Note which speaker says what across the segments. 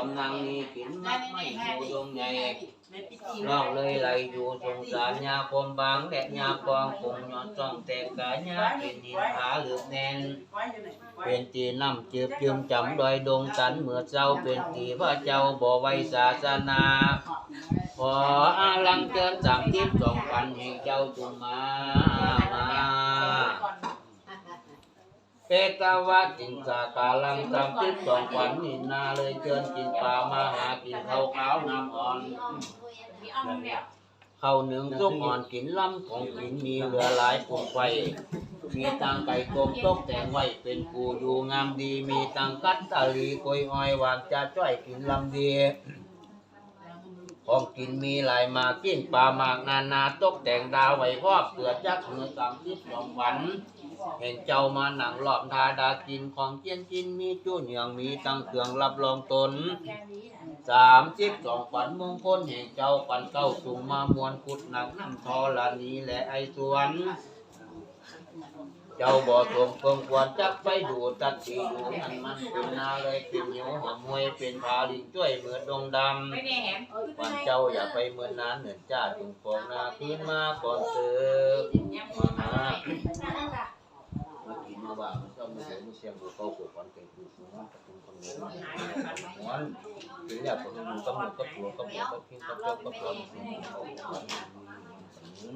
Speaker 1: อมนางนี้กินมักไม่อยู่ดงใหญ่น้องเลยไหลอยู่สงสารยาคมบางและยากองคงย้อนจ้องแต่กายาเป็นหินผาเหลือบแน่นเป็นตีน้ำจืบยืมจำดอยดงสันเมื่อเจ้าเป็นตีพระเจ้าบ่ไว้ศาสนาขออาลังเจิญสามทิพย์สองพันให้เจ้าจงมามา เปตาวะจินสากาลังสามทิพสองพันนินนาเลยเชิญกินปลามาหากินข้าวขาวน้ำอ่อนข้าวหนึ่งซุกอ่อนกินล้ำของกินมีเหลือหลายปลูกไว้มีตังไก่กลมตกแต่งไว้เป็นกูอยู่งามดี มีตังกัดตะลีกวยอ้อยวางจะจ้อยกินลำดีของกินมีหลายมากินปลาหมากนานาตกแต่งดาวไว้พอบเกลือจักเนื้อสามสิบสองวัน เห็นเจ้ามาหนังหลอมทาดากินของเจียนกินมีจุ้นอย่างมีตั้งเครื่องรับรองตนสามสิบสองฝันมงคลแห่งเจ้าปันเก้าสูงมามวลกุดหนักน้ำทอลานีและไอสวน เจ้าบ่ทวงเพิ่งควรจักไปดูตัดสีอยู่นั่นมันเป็นนาเลยเป็นเหนียวหอมมวยเป็นพาลิงช่วยเหมือนดงดำวันเจ้าอย่าไปเหมือนนั้นเหมือนจ้าจงฟองนาขึ้นมาก่อนเติบ มามาบ้างมันต้องมีเสียงมีเสียงดูเข้าปวดฟันเก่งดูสูงกระตุ้นคนหัวมันหัวถึงอยากจะดูกำหนดกับตัวกับหัวกับพิงกับเจ้ากับตัวมันสูงเข้าหัว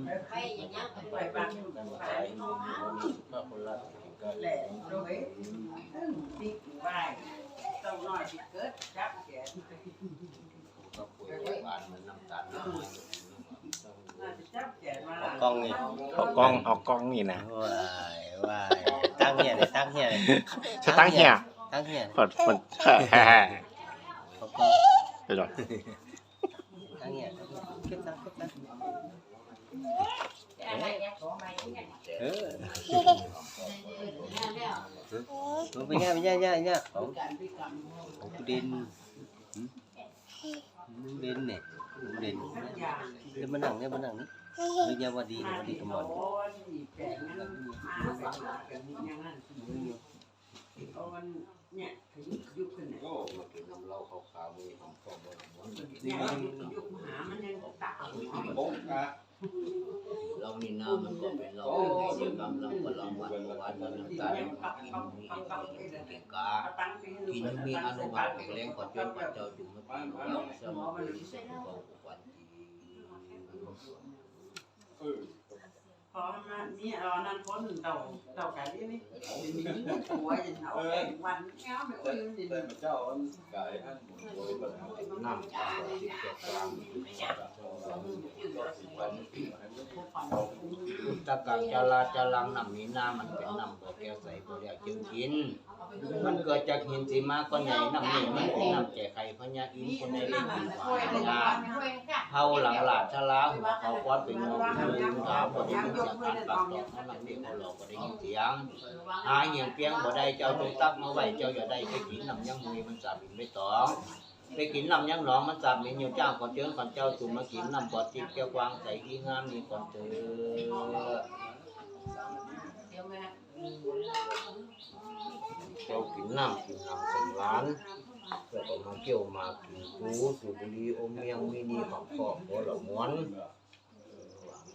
Speaker 1: มันไปอย่างเงี้ไปบ้านไปสายมันมีสุขภาพคนละก็
Speaker 2: แหละโดยติ๊กไหวต้องน้อยที่เกิดจับแขน
Speaker 1: ก็ป่วยบ้านมันน้ำตาลน้อย
Speaker 2: น่าจะจับแขนมา
Speaker 3: เอากล้องนี่
Speaker 4: เอากล้องเอากล้องนี่นะ
Speaker 3: ว้ายว้าย ตั้งเฮียเลยตั้งเฮียเลย
Speaker 4: จะตั้งเฮีย
Speaker 3: ตั้งเฮีย
Speaker 4: กดกดแฮ่
Speaker 3: เอากล้อง
Speaker 4: เดี๋ยวก่อน
Speaker 3: ตั้งเฮียตั้งเฮียเก็บตั้งเก็บตั้งเออมันเป็นไงเป็นไงเป็นไงเป็นไงของของกูเด่นหื มมึงเด่นเนี่ยมึงเด่นเดี๋ยวมานั่งเนี่ยมานั่งนี่เฮ้ยอยาว่าดีว่าดีกับมัน
Speaker 2: แปลงนั้นมาแบบนี้อย่างนั้นเอามันเนี่ยขยุกยุกขึ้นเนี่ย
Speaker 1: มากินน้ำเหล้าขาวๆมีหอมฟองบนหัว
Speaker 2: เนี่ยยุกหามันยังตา
Speaker 1: เรานี่น้ำมันก็เป็นเราเสียกำลังก็ลองวัดวัดน้ำตาลกิ นมีเก่งกา
Speaker 2: ตั้งปี
Speaker 1: กินมีอนุบาลแข็งแรงกว่าจนกว่าเจ้าจุ่มมาปีเราสมองที่สุดของวัน
Speaker 2: พอมาเนี่ยเรานั่นคนเต่าเต่าไก่นี่มีหัวยัน เอาวันเงี้ยไม่ค่อยยืน
Speaker 5: แต่มากายอันหมุนโดยแบบ
Speaker 1: น้ำตาลที่เกิดควาจารังนำมีน้ำมันเป็นนำบ่แก้วใสบ่อยากจึงกิน มันเกิดจากหินสีมาก้อนใหญ่นำนี่มันเป็นนำแก่ไข่พญาอินคนในเรื่องหวานงาเฮาหลังหลาดชะล้าหัวเขาควัดเป็นงงลืมถาบ่ได้ยินเสียงการปากตอบเขานำนี่เขาหลอกบ่ได้ยินเสียงหาเหียงเปียงบ่ได้เจ้าจงตักมาไว้เจ้าอย่าได้ไปกินนำยังมือมันสาบินไม่ต้อง ไปกินน้ำยังหนองมันสาบินอยู่เจ้าก่อนเจิงก่อนเจ้าตุ่มมากินน้ำบ่อติดแก้วกวางใส่ที่งามนี่ก่อนเถอะเจ้ากินน้ำกินน้ำสำล้านเพื่อก็มาเกี่ยวมากินกูสูบุรี่อมเมียงมินีของพ่อหัวหลงม้วน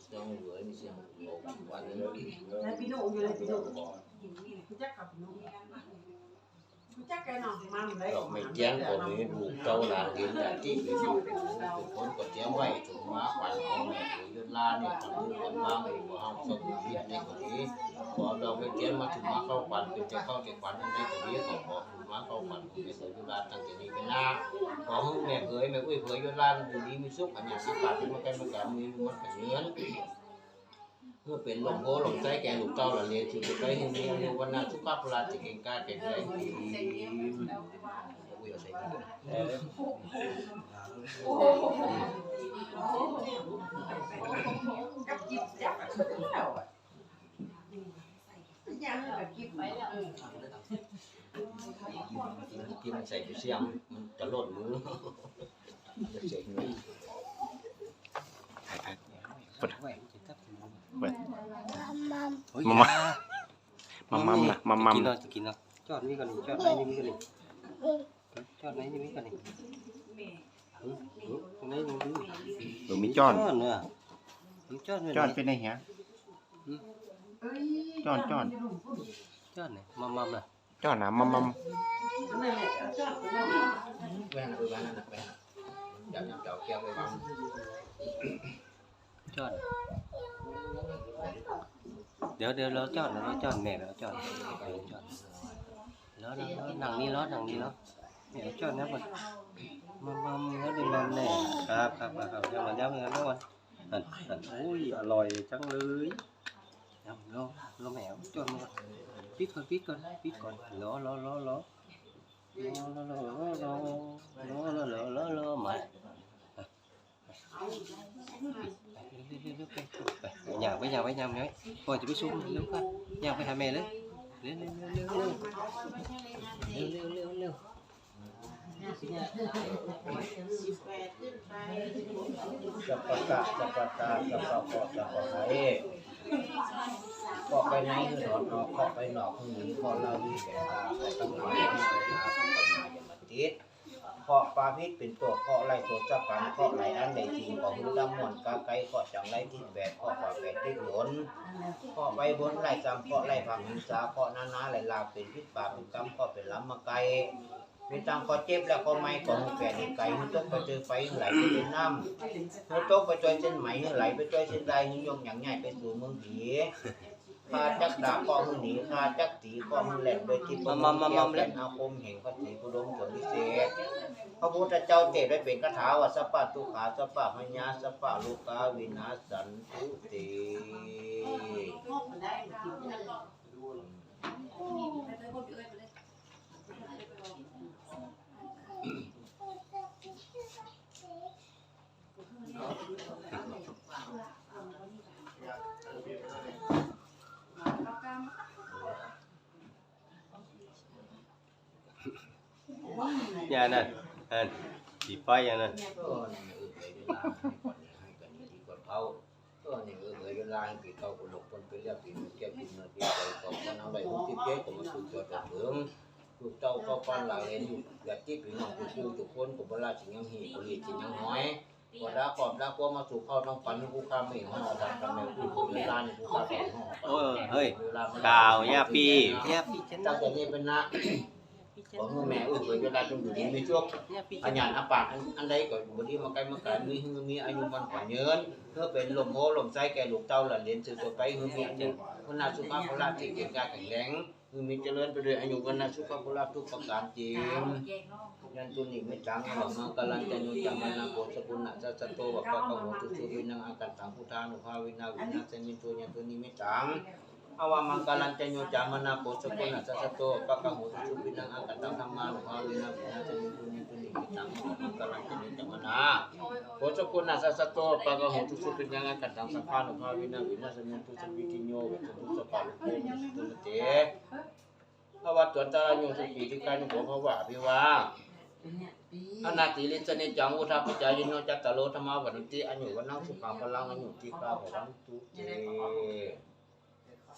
Speaker 1: เสียงเหลือมีเสียงโลกวันนี้
Speaker 2: แล้วพี่โนุ่อยู่เลยพี่โนุ่งคุณจักกับพี่โนุ่ จักแกน้องมั่งเลย
Speaker 1: เราไม่แจ้งก็มีดูเจ้าหลานเห็นอย่างที่เป็นอยู่เป็นคนก็แจ้งไว้ถึงมาขวัญของแม่ปู่ยุลาเนี่ยคนนี้คนมาไม่บ่ห้ามสมเรียนในคนนี้พอเราไม่แจ้งมาถึงมาเข้าขวัญเป็นจะเข้าจะขวัญในคนนี้ก็ขอถึงมาเข้าขวัญของแม่ปู่ยุลาตั้งแต่นี้เป็นหน้าขอให้แม่เผยแม่อุ้ยเผยยศล้านอยู่ดีมีสุขอันนี้สิบบาทที่มาแก้มาแก้มีมันเป็นเงินเพื่อเป็นหลมโพลมใจแก่ลูกเต้าหละเลียที่จะไปให้มีอายุวันนาสุขภาพลาจะเก่งกาเก่งแรงดีอุ้ยเอาใส่กัน
Speaker 2: กับจิบจักแล้วอะยังกับจิบไปแล้ว
Speaker 1: กินใส่ไปเสียงมันจะหล่นมือจะเสี ยมือ
Speaker 3: แหวนจะทับ
Speaker 4: เปิด
Speaker 3: โอ้ย
Speaker 4: มามามามัมนะมามัม
Speaker 3: กินเนาะจะกินเนาะจอดนี่ก่อนจอดไอ้นี่ก่อนนี่จอดไหนนี่มีกันนี่หือหือตรงไหนนี่ดู
Speaker 4: หรือมีจ้อน
Speaker 3: เนอะมีจอดไหน
Speaker 4: จ้อนเป็นไงเหี้ย
Speaker 2: เอ้ย
Speaker 4: จ้อนจ้อน
Speaker 3: จอดไหนมามาน่ะ
Speaker 4: จ้อนนะมัมมัม
Speaker 2: นั่นแหละเอาจอดไปแล้ว
Speaker 1: แม่นเออแม่นนั่นแม่นอยากยังเจ้าแก้วไปบ้าง
Speaker 3: จอด เดี๋ยวเดี๋ยวเราจอดเราจอดแม่เราจอดเออจอดแล้วแล้วแล้วหนังนี้ล้อหนังนี้ล้อแม่จอดนะมันมามาแล้วดึงมันแน่ครับครับครับครับยังมันยังมันยังมันนั่นนั่นโอ้ยอร่อยจังเลยเอารอรอแมวจอดมาก่อนปิดก่อนปิดก่อนปิดก่อนรอรอรอรอรอรอรอรอรอรอรอรอรอมา nhà với nhà với nhà nhói coi chỉ biết xuống lúc qua nhà với hai mẹ đấy lêu lêu lêu lêu lêu lêu lêu chập bạc chập bạc chập bạc cọ chập bạc này cọ cái này nó nó cọ cái nọ không có lâu như thế cọ cái tông này tiết เคาะ
Speaker 1: ปลาพิษเป็นตัวเคาะไล่ตัวจับปันเคาะไหลอันใดทีของรูดำมวนกาไก่เคาะจังไรที่แบดเคาะฝาแบดที่หลนเคาะไปบนไล่จำเคาะไลผักหินสาเคาะนานาไหลลาเป็นพิษปากเป็นกำเคาะเป็นลำมาไก่มีตังก็เจ็บแล้วก็ไม่ของแก่ไก่หุ่นตกไปเจอไฟไหลเป็นน้ำหุ่นตกไปจอยเส้นไหมไหลไปจอยเส้นใดหุ่นยงอย่างง่ายเป็นตัวเมืองผี พาจักดาบก็มือหนีพาจักตีก็มือแหลกโดยที่ปมเกี่ยวเป็นอาคมแห่งพระศรีกุดมผลพิเศษพระพุทธเจ้าเทศได้เป็นคาถาว่าสัพพะทุกขาสัพพะพญาสัพพะลูกาวินาศสันตุติ
Speaker 2: อกมันได้กินได้
Speaker 3: อย่านั่นนั่นสีไฟอย่างนั้น
Speaker 1: ก็นี่เออเลยเวลาให้ก่อนนี้ให้กันดีกว่าเขาก็นี่เออเลยเวลาให้ปีเขาก็หลบคนไปเรียกปีนแก้ปีนมาปีไปก็คนเอาไปหุ้นที่เจ๊ก็มาสู่จอดถึงลูกเต้าก็ฟันหลายเห็นอยากที่พี่น้องทุกคู่ทุกคนก็บ่ลาสิยังหีบ่ลีสิยังน้อยบ่ดาขอบดากัวมาสู่เข้าต้องปันผู้ค้าไม่ฮ้อดันกันแม่ผู้คนเวลานี่ผู้ค้าก็ฮ้อ
Speaker 3: โอ้เฮ้ยกาวย่าปีย่าปีฉัน
Speaker 1: ตั้งแต่นี้เป็นนะ ผมว่าแม่อุ้มไปเวลาจนอยู่ดีมี
Speaker 3: โชค
Speaker 1: อันยานอาปากอันใดก่อนบดีมาไกลมาไกลมีฮือมีอายุมันกว่าเยินเพื่อเป็นลมโพลมใจแก่ลูกเต้าหลานเลี้ยงสืบต่อไปฮือมีอายุคนนาสุภาพคนลาที่เกิดการแข็งแรงฮือมีเจริญไปเรื่อยอายุคนนาสุภาพคนลาทุกประการจริงยันตุนิไม่จังหรอกมังกรันจันยุจังมันนาโกสกุลนาจัสโตบัพพะกมุตุสุวินังอาการต่างพุทธานุภาวินาวินาเซมินตัยันตุนิไม่จัง awa mangkalante nyo jamana po sa kuna sa sato pakahuto sa pinang ang katang naman wali na pinasa nyo kunyo tunig kitang mangkalante nyo jamana po sa kuna sa sato pakahuto sa pinang ang katang sa kano wali na pinasa nyo tunig sa piti nyo sa tunig sa palo po sa nate awa tuwa tara nyo sa piti kanyo po kawa biwa อนาติลิสเนจังอุทัพจายโนจัตตโลธรรมวัตติอันอยู่วันนังสุขังพลังอันอยู่ที่กาของตุเต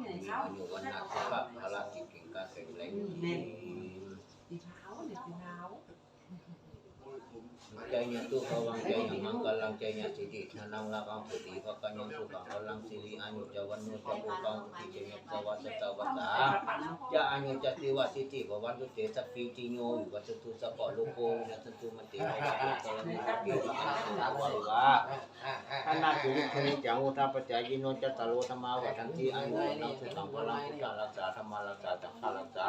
Speaker 1: เหนื่อยเขา หนูก็นั่งกับข้าวหลากินกินกาเสร็จเล็ก แม่
Speaker 2: น ใจ
Speaker 1: ยังตู้เขาวังใจยังมังกลังใจยังสิรินานังละกังสุติภกันยังสุขังพลังสิริอายุจวันโนจะภูกังสุติเจยสวัสสตวัสสาจะอายุจติวสิติภวันตุเตสัพพิติโยวิวัสตุสัพพะโลกโกวินัสตุมติภวะตะวันตะเกียวิอัสสะวะวะอนนาตุวิคณิจังอุทาปจายโนจัตตโลธรรมาวัฏันติอายุนังสุขังพลังพุทธรักษาธรรมารักษาจักขารักษา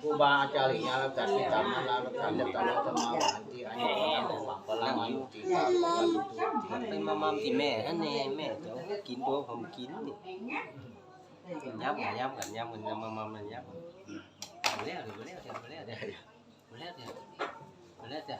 Speaker 1: ครูบาอาจารย์ญารักษาปิตามาลารักษาจัตตโลธรรมาวัฏันติอายุวังสุขังพลังอายุติกาภวันเต
Speaker 3: ไปมามัมที่แม่อันนี้แม่เจ้ากินตัวผมกินนี่ยับกันยับกันยับกันมามัมมันยับแล้วเดี๋ยวแล้วเดี๋ยวแล้วเดี๋ยวมาแล้วเนี่ยมาแล้วจ้ะ